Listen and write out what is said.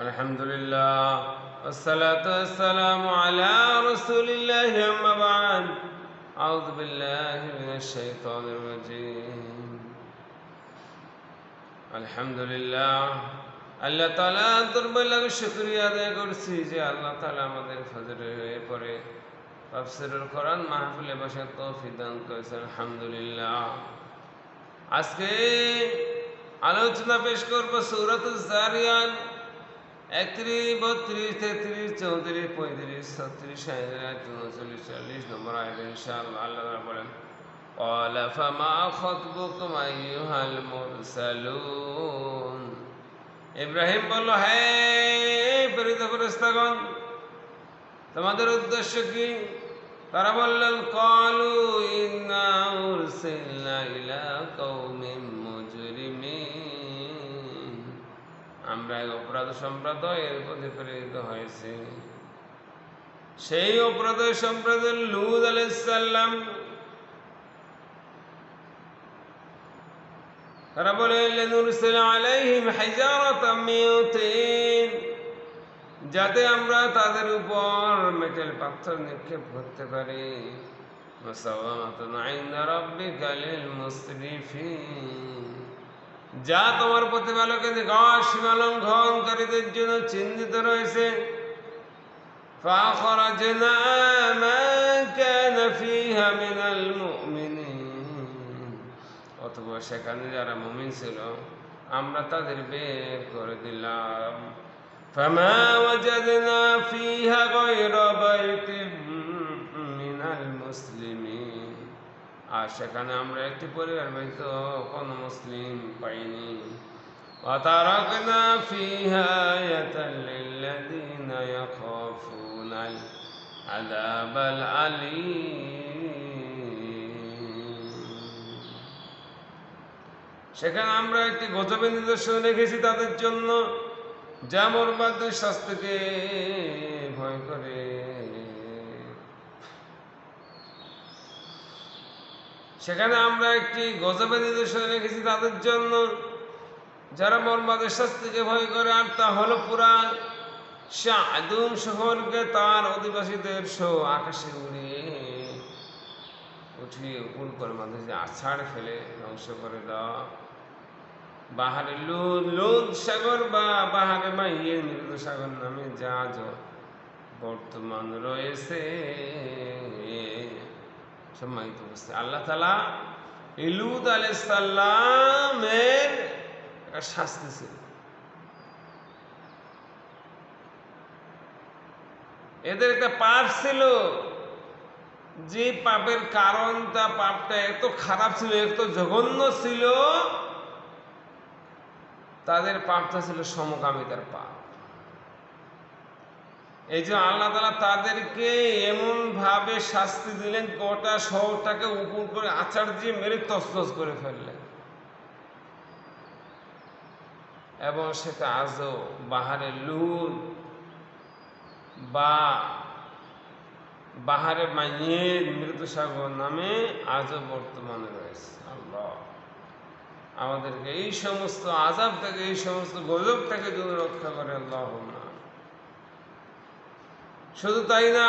الحمد لله والصلاة والسلام على رسول الله أما بعد أعوذ بالله من الشيطان الرجيم الحمد لله আল্লাহ তালা দুর্বলাকে শুক্রিয়া আদায় করছি যে আল্লাহ তালা আমাদের ফজরের হয়ে পড়ে তাফসিরুল কোরআন মাহফিলে বসে তৌফিক দান করেছেন আলহামদুলিল্লাহ আজকে আলোচনা পেশ করবো সৌরত জারিয়ান একত্রিশ বত্রিশ তেত্রিশ চৌত্রিশ পঁয়ত্রিশ ছত্রিশ সাঁত্রিশ উনচল্লিশ চল্লিশ নম্বর আয়াত ইনশাআল্লাহ আল্লাহ তাআলা বলেন قال فما خطبكم أيها المرسلون ইব্রাহিম বলল হ্যাঁ প্রেরিত ফেরেশতাগণ তোমাদের উদ্দেশ্য কি তারা বললেন কলু ইন্না উরসিলনা ইলা কওমিন আমরা অপরাধ সম্প্রদায়ের প্রতি প্রেরিত হয়েছি। সেই অপরাধ সম্প্রদায় লুদ আলাইসাল্লাম তারা বলে লেনুরসিল আলাইহিম হাইজারাতাম মিন তিন যাতে আমরা তাদের উপর মেটেল পাথর নিক্ষেপ করতে পারি। মুসাওয়ামাতুন ইনদা রাব্বিকা লিল মুসরিফিন। যা তোমার প্রতিপালকের নিকট সীমা লঙ্ঘনকারীদের জন্য চিহ্নিত রয়েছে فأخرجنا من كان فيها من المؤمنين অথবা সেখানে যারা মুমিন ছিল আমরা তাদের বের করে দিলাম فما وجدنا فيها غير আর সেখানে আমরা একটি পরিবার ব্যতীত কোনো মুসলিম পাইনি وتركنا فيها آية للذين يخافون العذاب الأليم সেখানে আমরা একটি গজবের নিদর্শন রেখেছি তাদের জন্য যা মর্মাদের শাস্তিকে ভয় করে সেখানে আমরা একটি গজবের নিদর্শন রেখেছি তাদের জন্য। যারা মর্মাদের শাস্তিকে ভয় করে, আর তা হলো পুরা শাহাদুম শহরকে তার অধিবাসীদের শো আকাশে উড়িয়ে উঠিয়ে উল করে মাঝে আছাড় ফেলে ধ্বংস করে দেওয়া বাহারে লুদ লুদ সাগর বা বাহারে মাইয়ে মৃত সাগর নামে জাহাজ বর্তমান রয়েছে। সম্মানিত অবস্থা আল্লাহ তালা ইলুদ আলাইসাল্লামের একটা শাস্তি ছিল এদের একটা পাপ ছিল। যে পাপের কারণটা পাপটা এত খারাপ ছিল, এত জঘন্য ছিল, তাদের পাপটা ছিল সমকামিতার পাপ। এই যে আল্লাহ তালা তাদেরকে এমন ভাবে শাস্তি দিলেন, গোটা শহরটাকে উপর করে আচার দিয়ে মেরে তসতস করে ফেললেন। এবং সেটা আজও বাহারে লুর বা বাহারে মাইয়ের মৃত সাগর নামে আজও বর্তমানে রয়েছে। আল্লাহ আমাদেরকে এই সমস্ত আজাব থেকে, এই সমস্ত গজব থেকে যদি রক্ষা করে। আল্লাহ শুধু তাই না